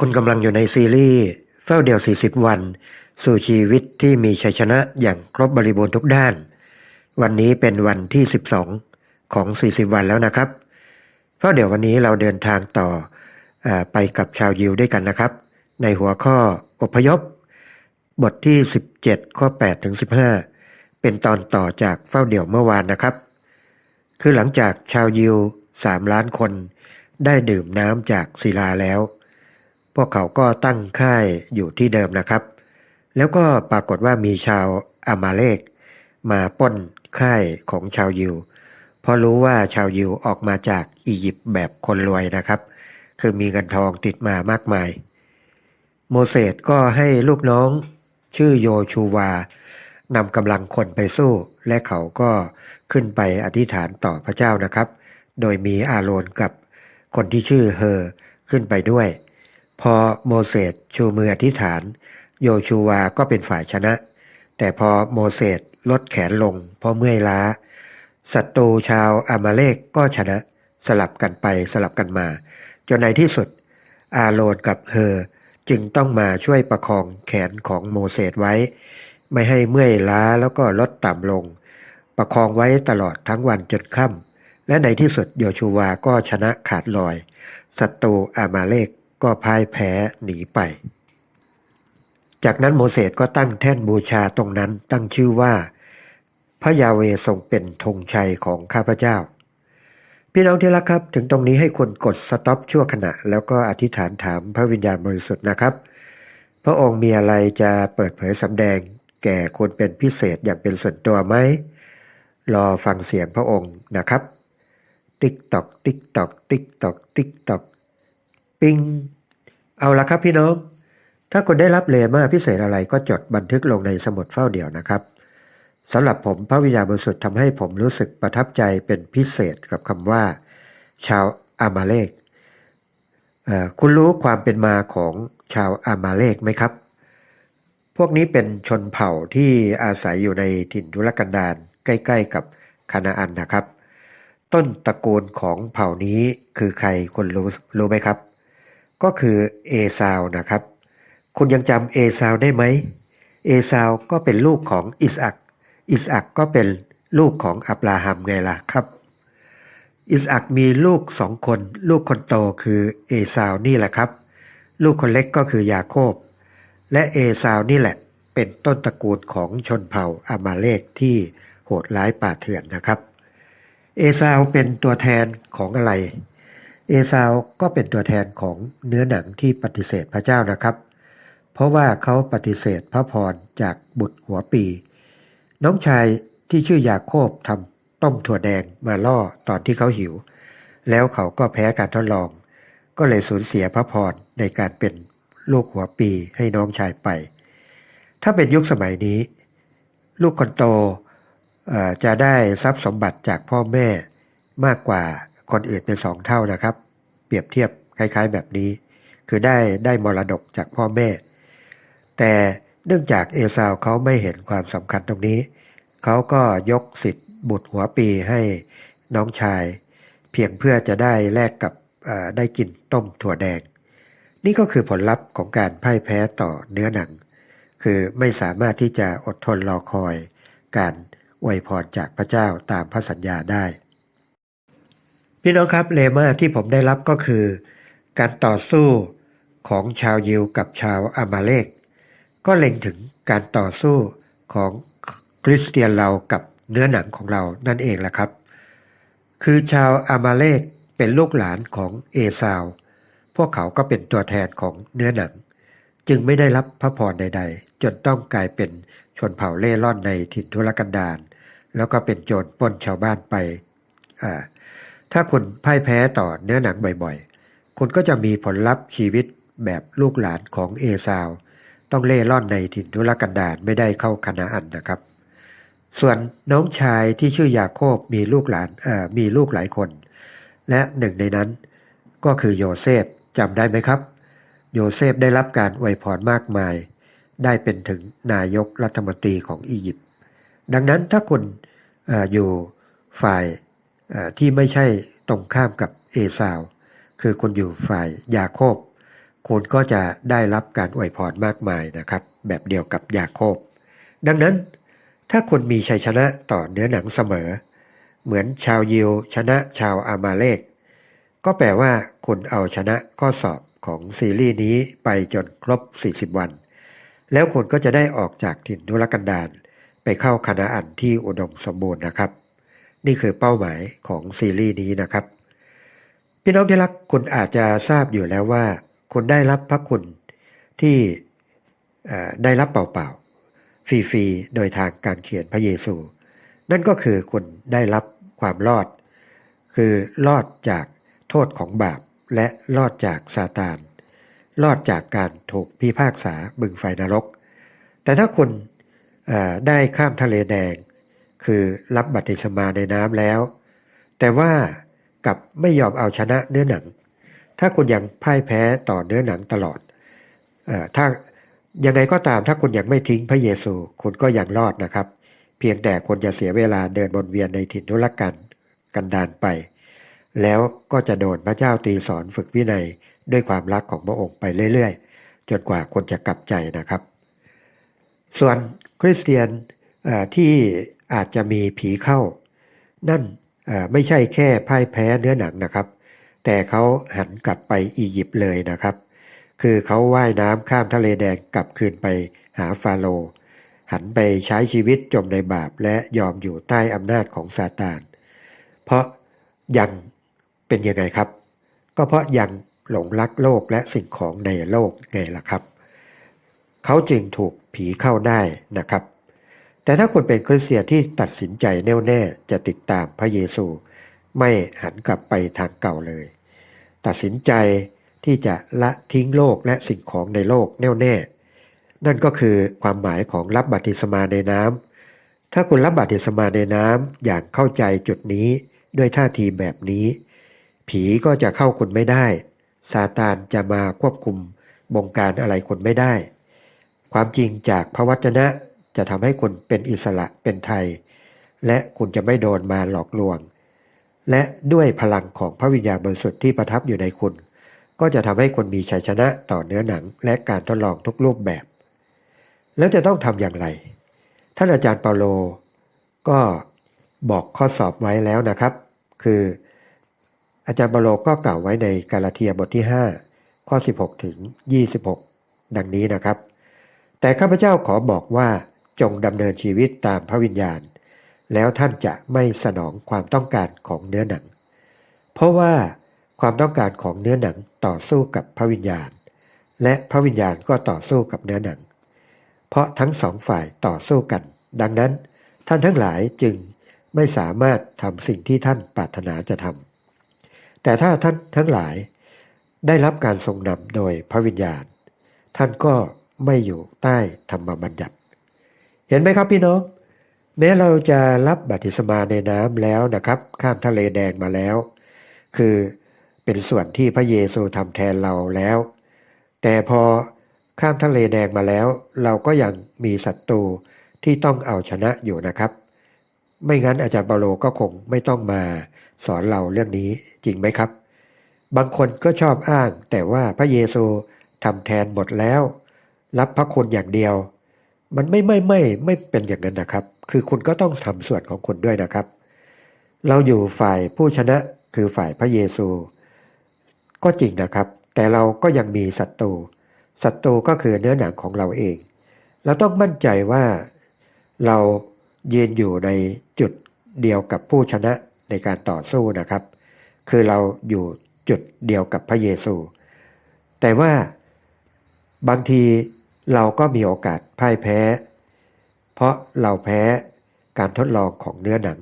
คุณกำลังอยู่ในซีรีส์เฝ้าเดี่ยว 40 วัน สู่ชีวิตที่มีชัยชนะอย่างครบบริบูรณ์ทุกด้าน วันนี้เป็นวันที่ 12 ของ 40 วันแล้วนะครับ เฝ้าเดี่ยววันนี้เราเดินทางต่ออไปกับชาวยิวด้วยกันนะครับ ในหัวข้ออพยพ บทที่ 17 ข้อ8ถึง15 เป็นตอนต่อจากเฝ้าเดี่ยวเมื่อวานนะครับ คือหลังจากชาวยิว 3 ล้านคน ได้ดื่มน้ำจากศิลาแล้ว พวกเขาก็ตั้งค่ายอยู่ที่เดิมนะครับ แล้วก็ปรากฏว่ามีชาวอามาเลกมาป้นค่ายของชาวยิว เพราะรู้ว่าชาวยิวออกมาจากอียิปต์แบบคนรวยนะครับ คือมีเงินทองติดมามากมาย โมเสสก็ให้ลูกน้องชื่อโยชูวานำกำลังคนไปสู้ และเขาก็ขึ้นไปอธิษฐานต่อพระเจ้านะครับ โดยมีอาโรนกับคนที่ชื่อเฮอขึ้นไปด้วย พอโมเสสชูมืออธิษฐาน โยชูวาก็เป็นฝ่ายชนะ แต่พอโมเสสลดแขนลงเพราะเมื่อยล้าศัตรูชาวอามาเลกก็ชนะสลับกันไปสลับกันมา จนในที่สุด อาโรนกับเฮอจึงต้องมาช่วยประคองแขนของโมเสสไว้ ไม่ให้เมื่อยล้าแล้วก็ลดต่ำลง ประคองไว้ตลอดทั้งวันจนค่ำและในที่สุดโยชูวาก็ชนะขาดลอยศัตรูอามาเลก ก็พ่ายแพ้หนีไป จากนั้นโมเสสก็ตั้งแท่นบูชาตรงนั้นตั้งชื่อว่า พระยาเวทรงเป็นธงชัยของข้าพเจ้า พี่น้องที่รักครับ ถึงตรงนี้ให้คุณกดสต็อปชั่วขณะ แล้วก็อธิษฐานถามพระวิญญาณบริสุทธิ์นะครับ พระองค์มีอะไรจะเปิดเผยสำแดง แก่คุณเป็นพิเศษอย่างเป็นส่วนตัวไหมรอฟังเสียงพระองค์นะครับ ติ๊กตอก ติ๊กตอก ติ๊กตอก ติ๊กตอก ปิง เอาละครับพี่น้อง ถ้าคุณได้รับเลมาพิเศษอะไรก็จดบันทึกลงในสมุดเฝ้าเดี่ยวนะครับสำหรับผมพระวิญญาณบริสุทธิ์ทำให้ผมรู้สึกประทับใจเป็นพิเศษกับคำว่า ชาวอามาเลกอ่อคุณรู้ความเป็นมาของชาวอามาเลกไหมครับ พวกนี้เป็นชนเผ่าที่อาศัยอยู่ในถิ่นทุรกันดารใกล้ๆกับคานาอันนะครับ ต้นตระกูลของเผ่านี้คือใครคุณรู้รู้ไหมครับ ก็คือเอซาวนะครับ คุณยังจำเอซาวได้ไหม เอซาวก็เป็นลูกของอิสอัก อิสอักก็เป็นลูกของอับราฮัมไงล่ะครับ อิสอักมีลูกสองคน ลูกคนโตคือเอซาวนี่แหละครับ ลูกคนเล็กก็คือยาโคบ และเอซาวนี่แหละ เป็นต้นตระกูลของชนเผ่าอามาเลกที่โหดร้ายป่าเถื่อนนะครับ เอซาวเป็นตัวแทนของอะไร เอซาวก็เป็นตัวแทนของเนื้อหนังที่ปฏิเสธพระเจ้านะครับ เพราะว่าเขาปฏิเสธพระพรจากบุตรหัวปี น้องชายที่ชื่อยาโคบทำต้มถั่วแดงมาล่อตอนที่เขาหิว แล้วเขาก็แพ้การทดลอง ก็เลยสูญเสียพระพรในการเป็นลูกหัวปีให้น้องชายไป ถ้าเป็นยุคสมัยนี้ ลูกคนโตจะได้ทรัพย์สมบัติจากพ่อแม่มากกว่า คนอื่นเป็นสองเท่านะครับ เปรียบเทียบคล้ายๆแบบนี้ คือได้ได้มรดกจากพ่อแม่ แต่เนื่องจากเอซาวเขาไม่เห็นความสำคัญตรงนี้ เขาก็ยกสิทธิ์บุตรหัวปีให้น้องชาย เพียงเพื่อจะได้แลกกับได้กินต้มถั่วแดง นี่ก็คือผลลัพธ์ของการพ่ายแพ้ต่อเนื้อหนัง คือไม่สามารถที่จะอดทนรอคอย การอวยพรจากพระเจ้าตามพระสัญญาได้ พี่น้องครับเลมาที่ผมได้รับก็คือ การต่อสู้ของชาวยิวกับชาวอามาเลก ก็เล็งถึงการต่อสู้ของคริสเตียนเรากับเนื้อหนังของเรานั่นเองแหละครับ คือชาวอามาเลกเป็นลูกหลานของเอซาว พวกเขาก็เป็นตัวแทนของเนื้อหนัง จึงไม่ได้รับพระพรใด ๆ จนต้องกลายเป็นชนเผ่าเล่ร่อนในถิ่นทุรกันดารแล้วก็เป็นโจรปล้นชาวบ้านไปอ่า ถ้าคุณพ่ายแพ้ต่อเนื้อหนังบ่อยๆ คุณก็จะมีผลลัพธ์ชีวิตแบบลูกหลานของเอซาว ต้องเล่ร่อนในถิ่นทุรกันดารไม่ได้เข้าคณาอันนะครับ ส่วนน้องชายที่ชื่อยาโคบมีลูกหลานเอ่อมีลูกหลายคน และหนึ่งในนั้น ก็คือโยเซฟจำได้ไหมครับ โยเซฟได้รับการอวยพรมากมาย ได้เป็นถึงนายกรัฐมนตรีของอียิปต์ดังนั้นถ้าคุณออยู่ฝ่าย ที่ไม่ใช่ตรงข้ามกับเอซาว คือคุณอยู่ฝ่ายยาโคบคุณก็จะได้รับการอวยพรมากมายนะครับ แบบเดียวกับยาโคบ ดังนั้น ถ้าคุณมีชัยชนะต่อเนื้อหนังเสมอ เหมือนชาวยิวชนะชาวอามาเลก ก็แปลว่าคุณเอาชนะข้อสอบของซีรีส์นี้ไปจนครบ 40 วัน แล้วคุณก็จะได้ออกจากถิ่นทุรกันดารไปเข้าคณะอันที่อุดมสมบูรณ์นะครับ นี่คือเป้าหมายของซีรีส์นี้นะครับ พี่น้องที่รักคุณอาจจะทราบอยู่แล้วว่า คุณได้รับพระคุณที่ได้รับเปล่าๆฟรีๆโดยทางการเขียนพระเยซู นั่นก็คือคุณได้รับความรอด คือรอดจากโทษของบาปและรอดจากซาตานรอดจากการถูกพิพากษาบึงไฟนรก แต่ถ้าคุณได้ข้ามทะเลแดง คือรับบัติศมาในน้ำแล้ว แต่ว่ากับไม่ยอมเอาชนะเนื้อหนัง ถ้าคุณยังพ่ายแพ้ต่อเนื้อหนังตลอดอถ้ายังไงก็ตามถ้าคุณยังไม่ทิ้งพระเยซู คุณก็ยังรอดนะครับ เพียงแต่คุณจะเสียเวลาเดินบนเวียนในถิ่นทุรกันกันดานไป แล้วก็จะโดนพระเจ้าตีสอนฝึกวินัยด้วยความรักของพระองค์ไปเรื่อยๆ จนกว่าคนจะกลับใจนะครับ ส่วนคริสเตียนที่ อาจจะมีผีเข้า นั่นไม่ใช่แค่พ่ายแพ้เนื้อหนังนะครับ แต่เขาหันกลับไปอียิปต์เลยนะครับ คือเขาว่ายน้ำข้ามทะเลแดงกลับคืนไปหาฟาโรห์หันไปใช้ชีวิตจมในบาปและยอมอยู่ใต้อำนาจของซาตาน เพราะยังเป็นยังไงครับ ก็เพราะยังหลงรักโลกและสิ่งของในโลกไงล่ะครับ เขาจึงถูกผีเข้าได้นะครับ แต่ถ้าคุณเป็นคริสเตียนที่ตัดสินใจแน่วแน่จะติดตามพระเยซู ไม่หันกลับไปทางเก่าเลย ตัดสินใจที่จะละทิ้งโลกและสิ่งของในโลกแน่วแน่ นั่นก็คือความหมายของรับบัพติศมาในน้ำถ้าคุณรับบัพติศมาในน้ำอย่างเข้าใจจุดนี้ด้วยท่าทีแบบนี้ ผีก็จะเข้าคุณไม่ได้ซาตานจะมาควบคุมบงการอะไรคุณไม่ได้ ความจริงจากพระวจนะ จะทำให้คุณเป็นอิสระเป็นไทย และคุณจะไม่โดนมาหลอกลวง และด้วยพลังของพระวิญญาณบริสุทธิ์ที่ประทับอยู่ในคุณ ก็จะทำให้คุณมีชัยชนะต่อเนื้อหนังและการทดลองทุกรูปแบบ แล้วจะต้องทำอย่างไร ท่านอาจารย์เปาโล ก็บอกข้อสอบไว้แล้วนะครับ คืออาจารย์เปาโลก็กล่าวไว้ในกาลาเทียบทที่ 5 ข้อ 16 ถึง 26 ดังนี้นะครับ แต่ข้าพเจ้าขอบอกว่า จงดำเนินชีวิตตามพระวิญญาณ แล้วท่านจะไม่สนองความต้องการของเนื้อหนัง เพราะว่าความต้องการของเนื้อหนังต่อสู้กับพระวิญญาณ และพระวิญญาณก็ต่อสู้กับเนื้อหนัง เพราะทั้งสองฝ่ายต่อสู้กัน ดังนั้น ท่านทั้งหลายจึงไม่สามารถทำสิ่งที่ท่านปรารถนาจะทำแต่ถ้าท่านทั้งหลายได้รับการทรงนำโดยพระวิญญาณ ท่านก็ไม่อยู่ใต้ธรรมบัญญัติ เห็นไหมครับพี่น้องแม้เราจะรับบัติศมาในน้ำแล้วนะครับ ข้ามทะเลแดงมาแล้ว คือเป็นส่วนที่พระเยซูทำแทนเราแล้ว แต่พอข้ามทะเลแดงมาแล้ว เราก็ยังมีศัตรูที่ต้องเอาชนะอยู่นะครับ ไม่งั้นอาจารย์เปาโลก็คงไม่ต้องมาสอนเราเรื่องนี้จริงไหมครับ บางคนก็ชอบอ้างแต่ว่าพระเยซูทำแทนหมดแล้ว รับพระคุณอย่างเดียว มันไม่ไม่ไม่ไม่เป็นอย่างนั้นนะครับ คือคุณก็ต้องทำส่วนของคุณด้วยนะครับ เราอยู่ฝ่ายผู้ชนะคือฝ่ายพระเยซู ก็จริงนะครับ แต่เราก็ยังมีศัตรูศัตรูก็คือเนื้อหนังของเราเองเราต้องมั่นใจว่าเรายืนอยู่ในจุดเดียวกับผู้ชนะในการต่อสู้นะครับ คือเราอยู่จุดเดียวกับพระเยซู แต่ว่าบางที เราก็มีโอกาสพ่ายแพ้ เพราะเราแพ้การทดลองของเนื้อหนัง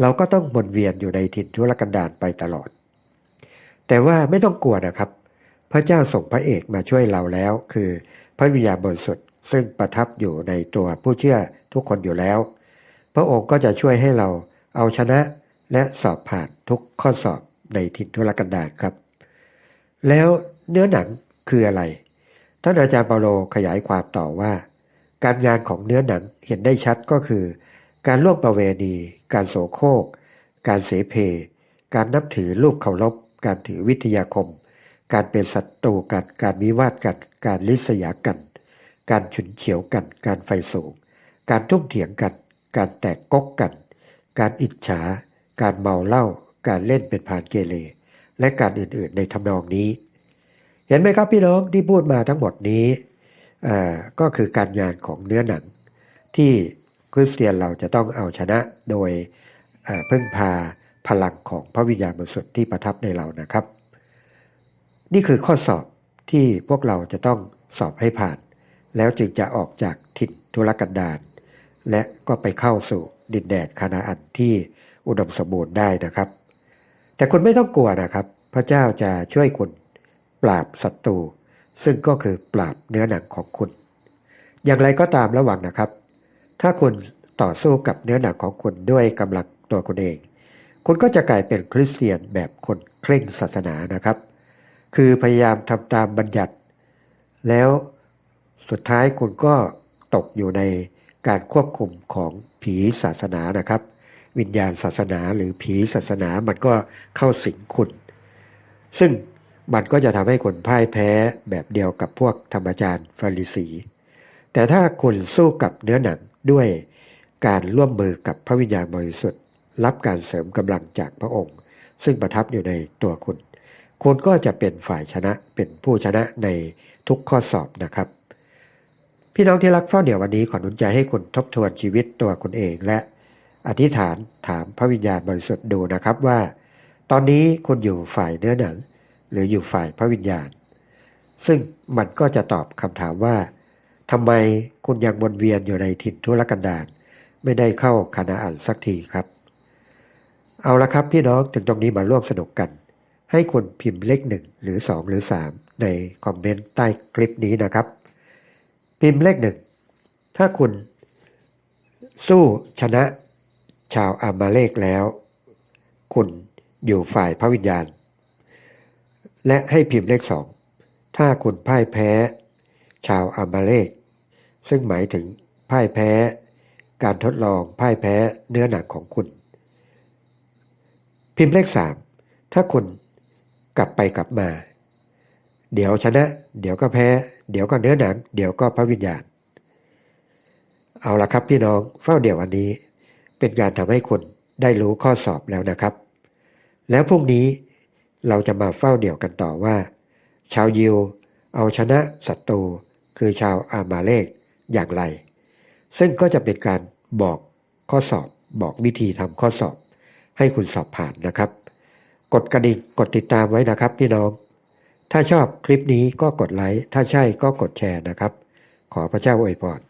เราก็ต้องวนเวียนอยู่ในถิ่นทุรกันดารไปตลอด แต่ว่าไม่ต้องกลัวนะครับ พระเจ้าส่งพระเอกมาช่วยเราแล้ว คือพระวิญญาณบริสุทธิ์ซึ่งประทับอยู่ในตัวผู้เชื่อทุกคนอยู่แล้ว พระองค์ก็จะช่วยให้เราเอาชนะและสอบผ่านทุกข้อสอบในถิ่นทุรกันดารครับ แล้วเนื้อหนังคืออะไร ท่านอาจารย์เปาโลขยายความต่อว่า การงานของเนื้อหนังเห็นได้ชัดก็คือ การล่วงประเวณี การโสโครกการเสเพ การนับถือรูปเคารพการถือวิทยาคม การเป็นศัตรูกัน การวิวาทกัน การลิษยากัน การฉุนเฉียวกัน การไฟสูง การทุ่มเถียงกัน การแตกกกกัน การอิจฉา การเมาเหล้า การเล่นเป็นผ่านเกเร และการอื่นๆในทำนองนี้ เห็นไหมครับพี่น้องที่พูดมาทั้งหมดนี้ก็คือการงานของเนื้อหนัง ที่คริสเตียนเราจะต้องเอาชนะโดยเพึ่งพาพลังของพระวิญญาณบริสุทธิ์ที่ประทับในเรานะครับ นี่คือข้อสอบที่พวกเราจะต้องสอบให้ผ่าน แล้วจึงจะออกจากถิ่นทุรกันดารและก็ไปเข้าสู่ดินแดนคานาอันที่อุดมสมบูรณ์ได้นะครับ แต่คุณไม่ต้องกลัวนะครับ พระเจ้าจะช่วยคุณ ปราบศัตรู ซึ่งก็คือปราบเนื้อหนังของคุณ อย่างไรก็ตามระวังนะครับ ถ้าคุณต่อสู้กับเนื้อหนังของคุณด้วยกำลังตัวคุณเอง คุณก็จะกลายเป็นคริสเตียนแบบคนเคร่งศาสนานะครับ คือพยายามทำตามบัญญัติ แล้วสุดท้ายคุณก็ตกอยู่ในการควบคุมของผีศาสนานะครับ วิญญาณศาสนาหรือผีศาสนามันก็เข้าสิงคุณ ซึ่ง มันก็จะทำให้คนพ่ายแพ้แบบเดียวกับพวกธรรมจารย์ฟาริสี แต่ถ้าคุณสู้กับเนื้อหนังด้วยการร่วมมือกับพระวิญญาณบริสุทธิ์ รับการเสริมกำลังจากพระองค์ ซึ่งประทับอยู่ในตัวคุณ คุณก็จะเป็นฝ่ายชนะเป็นผู้ชนะในทุกข้อสอบนะครับ พี่น้องที่รักเฝ้าเดี๋ยววันนี้ขอหนุนใจให้คุณทบทวนชีวิตตัวคุณเองและอธิษฐานถามพระวิญญาณบริสุทธิ์ดูนะครับว่า ตอนนี้คุณอยู่ฝ่ายเนื้อหนัง หรืออยู่ฝ่ายพระวิญญาณ ซึ่งมันก็จะตอบคำถามว่าทำไมคุณยังวนเวียนอยู่ในถิ่นทุรกันดารไม่ได้เข้าคณะอันสักทีครับ เอาละครับพี่น้องถึงตรงนี้มาร่วมสนุกกัน ให้คุณพิมพ์เลขหนึ่งหรือสองหรือสามในคอมเมนต์ใต้คลิปนี้นะครับ พิมพ์เลขหนึ่งถ้าคุณสู้ชนะชาวอามาเลกแล้ว คุณอยู่ฝ่ายพระวิญญาณ และให้พิมพ์เลขสอง ถ้าคุณพ่ายแพ้ ชาวอามาเลกซึ่งหมายถึงพ่ายแพ้ การทดลองพ่ายแพ้เนื้อหนังของคุณ พิมพ์เลขสามถ้าคุณกลับไปกลับมา เดี๋ยวชนะ เดี๋ยวก็แพ้ เดี๋ยวก็เนื้อหนัง เดี๋ยวก็พระวิญญาณ เอาละครับพี่น้องเฝ้าเดี๋ยววันนี้ เป็นการทำให้คุณได้รู้ข้อสอบแล้วนะครับ แล้วพรุ่งนี้ เราจะมาเฝ้าเดี่ยวกันต่อว่า ชาวยิว เอาชนะศัตรูคือชาวอามาเลกอย่างไร ซึ่งก็จะเป็นการบอกข้อสอบบอกวิธีทำข้อสอบ ให้คุณสอบผ่านนะครับ กดกระดิ่งกดติดตามไว้นะครับพี่น้อง ถ้าชอบคลิปนี้ก็กดไลค์ถ้าใช่ก็กดแชร์นะครับ ขอพระเจ้าอวยพร